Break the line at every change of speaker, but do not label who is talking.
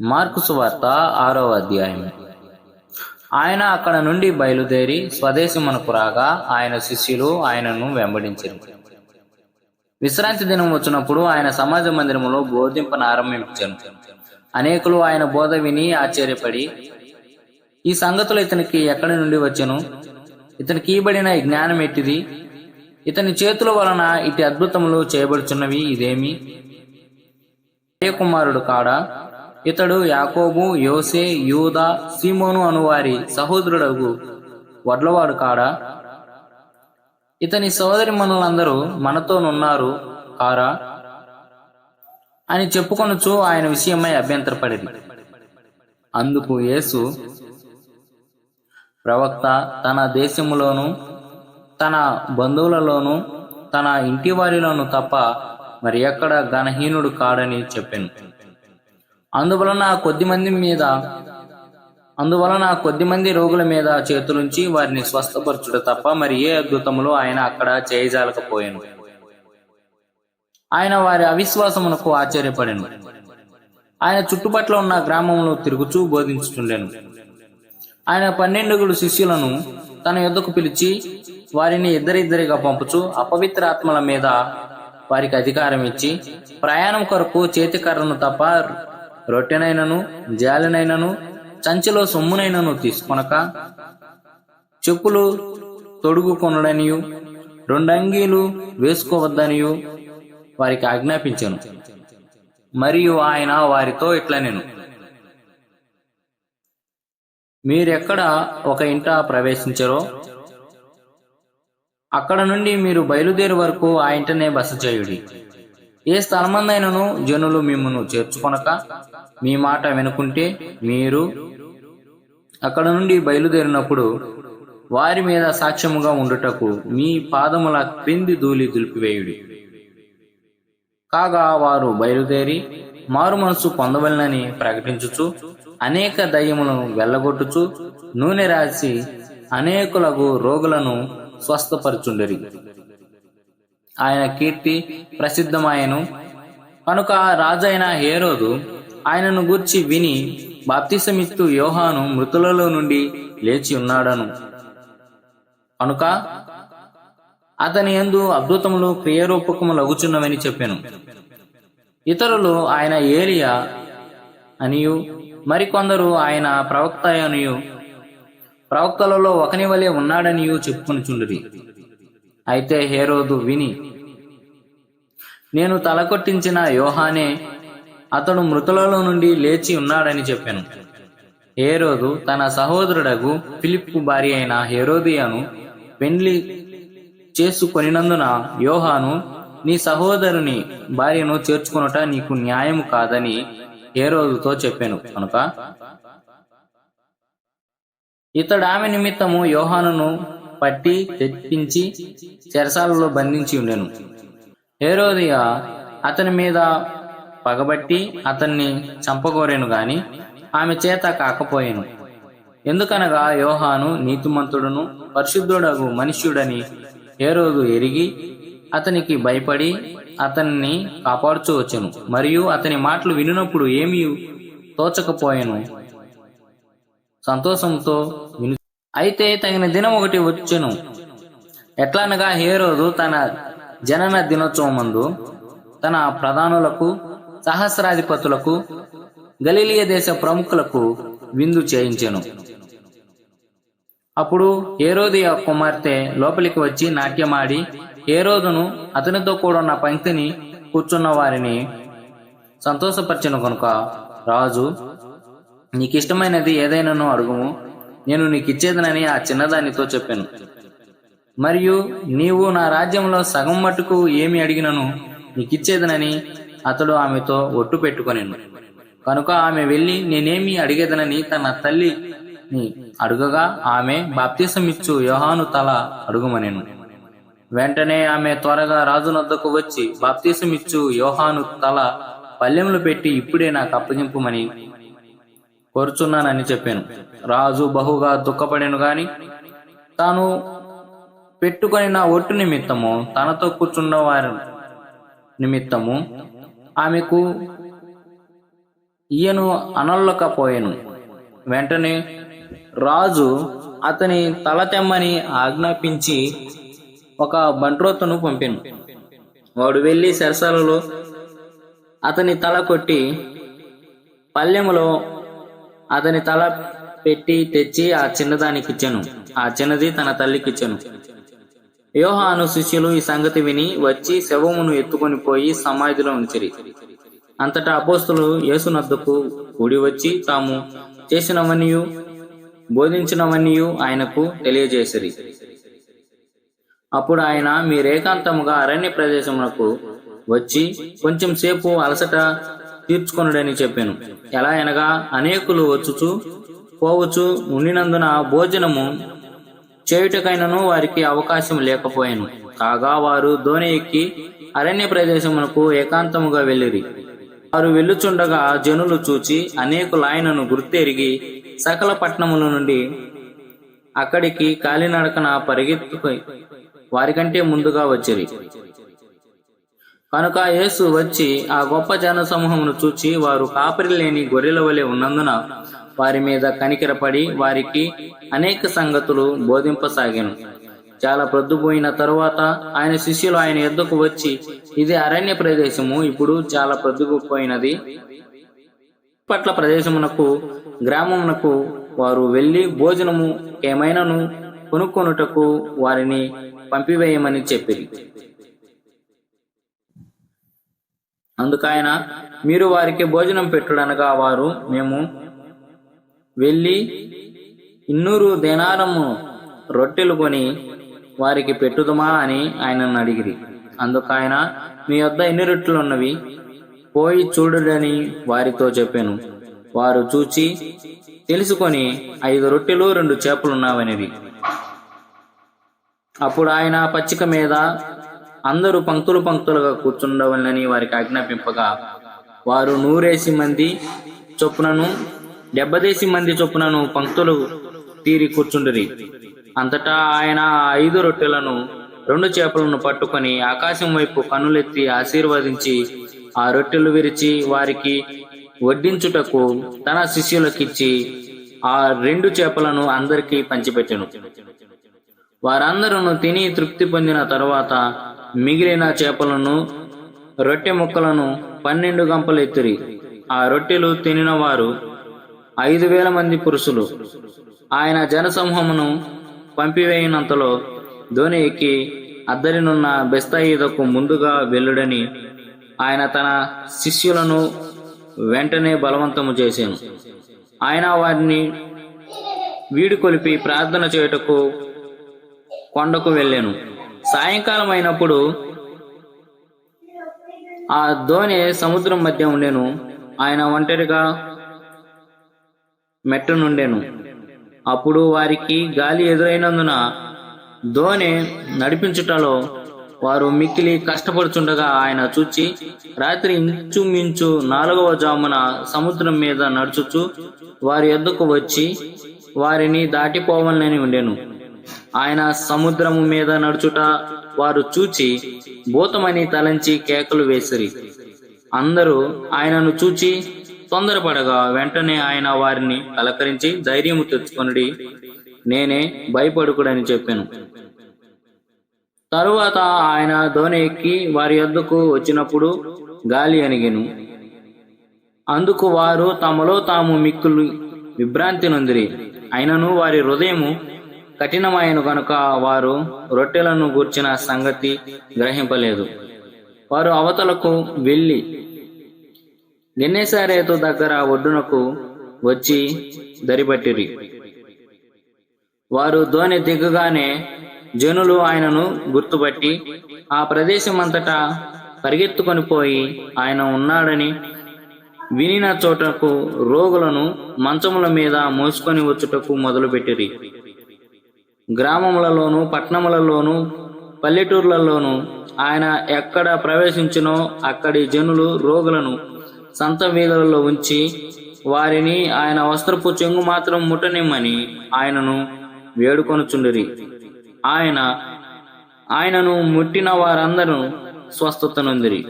Mark సువార్త ఆరవ అధ్యాయం. ఆయన అక్కడ నుండి బయలుదేరి స్వదేశమునకు రాగా ఆయన శిష్యులు ఆయనను వెంబడించారు విశ్రాంతి దినం వచ్చినప్పుడు ఆయన సమాజ మందిరములో బోధింపను అనేకులు ఆయన బోధ విని ఆశ్చర్యపడి ఈ సంగతులు ఇతనికి ఎక్కడి నుండి వచ్చాను? ఇతనికి ఇబడిన ఈ జ్ఞానం ఎట్టిది? ఇతని చేతుల వలన ఇటు అద్భుతములు చేయబడుచున్నవి ఇదేమి? కుమారుడు కాడా? ఇతడు యాకోబు యోసే యూదా సీమోను అనువారి సహోదరుడకు వడ్లవాడు కాడా? ఇతని సోదరి మనులందరూ మనతోనున్నారు కారా? అని చెప్పుకొనుచు ఆయన విషయమై అభ్యంతరపడింది అందుకు యేసు ప్రవక్త తన దేశములోను తన బంధువులలోను తన ఇంటి వారిలోను తప్ప మరి ఎక్కడ ఘనహీనుడు కాడని చెప్పాను. అందువలన ఆ కొద్ది మంది మీద అందువలన కొద్ది మంది రోగుల మీద చేతులుంచి వారిని స్వస్థపరచుడు తప్ప మరి ఏ అద్భుతములు ఆయన అక్కడ చేయజాలకపోయాను. ఆయన వారి అవిశ్వాసమునకు ఆశ్చర్యపడెను. ఆయన చుట్టుపట్ల ఉన్న గ్రామంలో తిరుగుచూ బోధించుచుండెను. ఆయన పన్నెండుగుడు శిష్యులను తన యొద్దకు పిలిచి వారిని ఇద్దరిద్దరిగా పంపుచు అపవిత్ర ఆత్మల మీద వారికి అధికారం ఇచ్చి ప్రయాణం కొరకు చేతికర్రను తప్ప రొట్టెనైనను జాలినైనను చంచిలో సొమ్మునైనను తీసుకొనక చెప్పులు తొడుగుకొనడనియు రెండంగీలు వేసుకోవద్దనియు వారికి ఆజ్ఞాపించాను. మరియు ఆయన వారితో ఇట్లా నేను మీరెక్కడ ఒక ఇంట ప్రవేశించరో అక్కడ నుండి మీరు బయలుదేరి వరకు ఆ ఇంటనే బస చేయుడి. ఏ స్థలమందైనను జనులు మిమ్మను చేర్చుకొనక మీ మాట వినుకుంటే మీరు అక్కడ నుండి బయలుదేరినప్పుడు వారి మీద సాక్ష్యముగా ఉండుటకు మీ పాదముల క్రింది ధూళి దులిపివేయుడి. కాగా వారు బయలుదేరి మారు మనసు పొందవలనని ప్రకటించుచు అనేక దయ్యములను వెళ్ళగొట్టుచు నూనె రాసి అనేకులకు రోగులను స్వస్థపరచుండరి. ఆయన కీర్తి ప్రసిద్ధమాయను. కనుక రాజైన హేరోదు ఆయనను గూర్చి విని బాప్తిసమిత్తు యోహాను మృతులలో నుండి లేచి ఉన్నాడను. కనుక అతని ఎందు అద్భుతములు క్రియారూపకములు అగుచున్నవని చెప్పాను. ఇతరులు ఆయన ఏలియా అనియు మరికొందరు ఆయన ప్రవక్త అనియు ప్రవక్తలలో ఒకని వలె ఉన్నాడనియు చెప్పుకొనిచుండిరి. అయితే హేరోదు విని నేను తలకొట్టించిన యోహానే అతడు మృతులలో నుండి లేచి ఉన్నాడని చెప్పాను. హేరోదు తన సహోదరుడగు ఫిలిప్పు భార్య అయిన హేరోదియాను పెండ్లి చేసుకొనినందున యోహాను నీ సహోదరుని భార్యను చేర్చుకొనుట నీకు న్యాయము కాదని హేరోదుతో చెప్పాను. కనుక ఇతడామె నిమిత్తము యోహానును పట్టి తెప్పించి చెరసాలలో బంధించి ఉండెను. హేరోదియ అతని మీద పగబట్టి అతన్ని చంపగోరెను గాని ఆమె చేత కాకపోయాను. ఎందుకనగా యోహాను నీతిమంతుడును పరిశుద్ధుడగు మనుష్యుడని హేరోదు ఎరిగి అతనికి భయపడి అతన్ని కాపాడుచువచ్చెను మరియు అతని మాటలు వినినప్పుడు ఏమీ తోచకపోయాను. సంతోషంతో విను అయితే తగిన దినం ఒకటి వచ్చెను. ఎట్లనగా హేరోదు తన జనన దినోత్సవమందు తన ప్రధానులకు సహస్రాధిపతులకు గలీలియ దేశ ప్రముఖులకు విందు చేయించెను. అప్పుడు హేరోది కుమార్తె లోపలికి వచ్చి నాట్యమాడి హేరోదును అతనితో కూడా ఉన్న పంక్తిని కూర్చున్న వారిని సంతోషపరిచిన కనుక రాజు నీకిష్టమైనది ఏదైనానో అడుగుము. నేను నీకిచ్చేదనని ఆ చిన్నదానితో చెప్పాను. మరియు నీవు నా రాజ్యంలో సగం మట్టుకు ఏమి అడిగినను నీకిచ్చేదనని అతడు ఆమెతో ఒట్టు పెట్టుకొని కనుక ఆమె వెళ్ళి నేనేమి అడిగేదనని తన తల్లిని అడుగగా ఆమె బాప్తిసమిచ్చు యోహాను తల అడుగుమనేను. వెంటనే ఆమె త్వరగా రాజునొద్దకు వచ్చి బాప్తీసమిచ్చు యోహాను తల పల్లెములు పెట్టి ఇప్పుడే నాకు అప్పగింపుమని కోరుచున్నానని చెప్పాను. రాజు బహుగా దుఃఖపడెను గాని తాను పెట్టుకొని నా ఒట్టు నిమిత్తము తనతో కూర్చున్న వారి నిమిత్తము ఆమెకు ఈయను అనల్లకపోయాను వెంటనే రాజు అతని తల తెమ్మని ఆజ్ఞాపించి ఒక బంట్రోతును పంపాను. వాడు వెళ్ళి సరసాలలో అతని తల కొట్టి పల్లెములో అతని తల పెట్టి తెచ్చి ఆ చిన్నదానికి ఇచ్చాను ఆ చిన్నది తన తల్లికిచ్చెను. యోహాను శిష్యులు ఈ సంగతి విని వచ్చి శవమును ఎత్తుకొని పోయి సమాధిలో ఉంచిరి. అంతటా అపోస్తులు యేసునద్దకు కూడి వచ్చి తాము చేసినవనియు బోధించినవనియు ఆయనకు తెలియజేసిరి. అప్పుడు ఆయన మీరేకాంతముగా అరణ్య ప్రదేశమునకు వచ్చి కొంచెం సేపు అలసట తీర్చుకొనుడని చెప్పాను. ఎలా అనగా అనేకులు వచ్చుచు పోవచ్చు ఉండినందున భోజనము చేయుటకైనను వారికి అవకాశం లేకపోయాను. కాగా వారు ధోని ఎక్కి అరణ్య ప్రదేశమునకు ఏకాంతముగా వెళ్ళిరి. వారు వెళ్ళుచుండగా జనులు చూచి అనేకులు ఆయనను గుర్తెరిగి సకల పట్టణముల నుండి అక్కడికి కాలినడకన పరిగెత్తుకొని వారికంటే ముందుగా వచ్చిరి. కనుక యేసు వచ్చి ఆ గొప్ప జన సమూహమును చూచి వారు కాపరి లేని గొర్రెల వలె ఉన్నందున వారి మీద కనికరపడి వారికి అనేక సంగతులు బోధింపసాగాను. చాలా ప్రొద్దుపోయిన తరువాత ఆయన శిష్యులు ఆయన ఎద్దుకు వచ్చి ఇది అరణ్య ప్రదేశము ఇప్పుడు చాలా ప్రొద్దుకుపోయినది పట్ల ప్రదేశమునకు గ్రామమునకు వారు వెళ్ళి భోజనము ఏమైనాను కొనుక్కొనుటకు వారిని పంపివేయమని చెప్పింది అందుకైన మీరు వారికి భోజనం పెట్టుడనగా వారు మేము వెళ్ళి ఇన్నూరు దేనారము రొట్టెలు కొని వారికి పెట్టుదమా అని ఆయనను అడిగిరి. అందుకైన మీ వద్ద ఎన్ని రొట్టెలు ఉన్నవి? పోయి చూడుడని వారితో చెప్పాను. వారు చూచి తెలుసుకొని ఐదు రొట్టెలు రెండు చేపలున్నావనివి అప్పుడు ఆయన పచ్చిక మీద అందరూ పంక్తులు పంక్తులుగా కూర్చుండవలనని వారికి ఆజ్ఞాపింపగా వారు నూరేసి మంది చొప్పునను డెబ్బదేసి మంది చొప్పునను పంక్తులు తీరి కూర్చుండిరి. అంతటా ఆయన ఆ ఐదు రొట్టెలను రెండు చేపలను పట్టుకొని ఆకాశం వైపు కనులెత్తి ఆశీర్వదించి ఆ రొట్టెలు విరిచి వారికి వడ్డించుటకు తన శిష్యులకిచ్చి ఆ రెండు చేపలను అందరికీ పంచిపెట్టెను. వారందరూ తిని తృప్తి పొందిన తరువాత మిగిలిన చేపలను రొట్టె ముక్కలను పన్నెండు గంపలు ఎత్తిరి. ఆ రొట్టెలు తినినవారు ఐదు వేల మంది పురుషులు. ఆయన జనసమూహమును పంపివేయినంతలో ధోని ఎక్కి అద్దరినున్న బెస్తాయిదకు ముందుగా వెళ్ళుడని ఆయన తన శిష్యులను వెంటనే బలవంతము చేశాను ఆయన వారిని వీడుకొలిపి ప్రార్థన చేయుటకు కొండకు వెళ్ళాను. సాయంకాలం అయినప్పుడు ఆ దోణి సముద్రం మధ్య ఉండేను. ఆయన ఒంటరిగా మెట్టనుండెను. అప్పుడు వారికి గాలి ఎదురైనందున దోణి నడిపించుటలో వారు మిక్కిలి కష్టపడుచుండగా ఆయన చూచి రాత్రి ఇంచుమించు నాలుగవ జామున సముద్రం మీద నడుచుచు వారి ఎద్దుకు వచ్చి వారిని దాటిపోవాలని ఉండెను. ఆయన సముద్రము మీద నడుచుట వారు చూచి భూతమని తలంచి కేకలు వేసిరి. అందరూ ఆయనను చూచి తొందరపడగా వెంటనే ఆయన వారిని పలకరించి ధైర్యము తెచ్చుకొని నేనే భయపడుకుడని చెప్పాను. తరువాత ఆయన ధోని ఎక్కి వారి యొద్దకు వచ్చినప్పుడు గాలి అణిగెను. అందుకు వారు తమలో తాము మిక్కులు విభ్రాంతి నొందిరి. అయినను వారి హృదయము కఠినమైన కనుక వారు రొట్టెలను గూర్చిన సంగతి గ్రహింపలేదు. వారు అవతలకు వెళ్ళి నిన్నేసారేతు దగ్గర ఒడ్డునకు వచ్చి దరిపట్టిరి. వారు ధోని దిగగానే జనులు ఆయనను గుర్తుపట్టి ఆ ప్రదేశమంతటా పరిగెత్తుకొని పోయి ఆయన ఉన్నాడని వినిన చోటకు రోగులను మంచముల మీద మోసుకొని వచ్చుటకు మొదలుపెట్టిరి. గ్రామములలోను పట్టణములలోను పల్లెటూర్లలోను ఆయన ఎక్కడ ప్రవేశించినో అక్కడి జనులు రోగులను సంత వీధులలో ఉంచి వారిని ఆయన వస్త్రపు చెంగు మాత్రం ముట్టనిమ్మని ఆయనను వేడుకొనుచుండిరి. ఆయన ఆయనను ముట్టిన వారందరూ స్వస్థత నొందిరి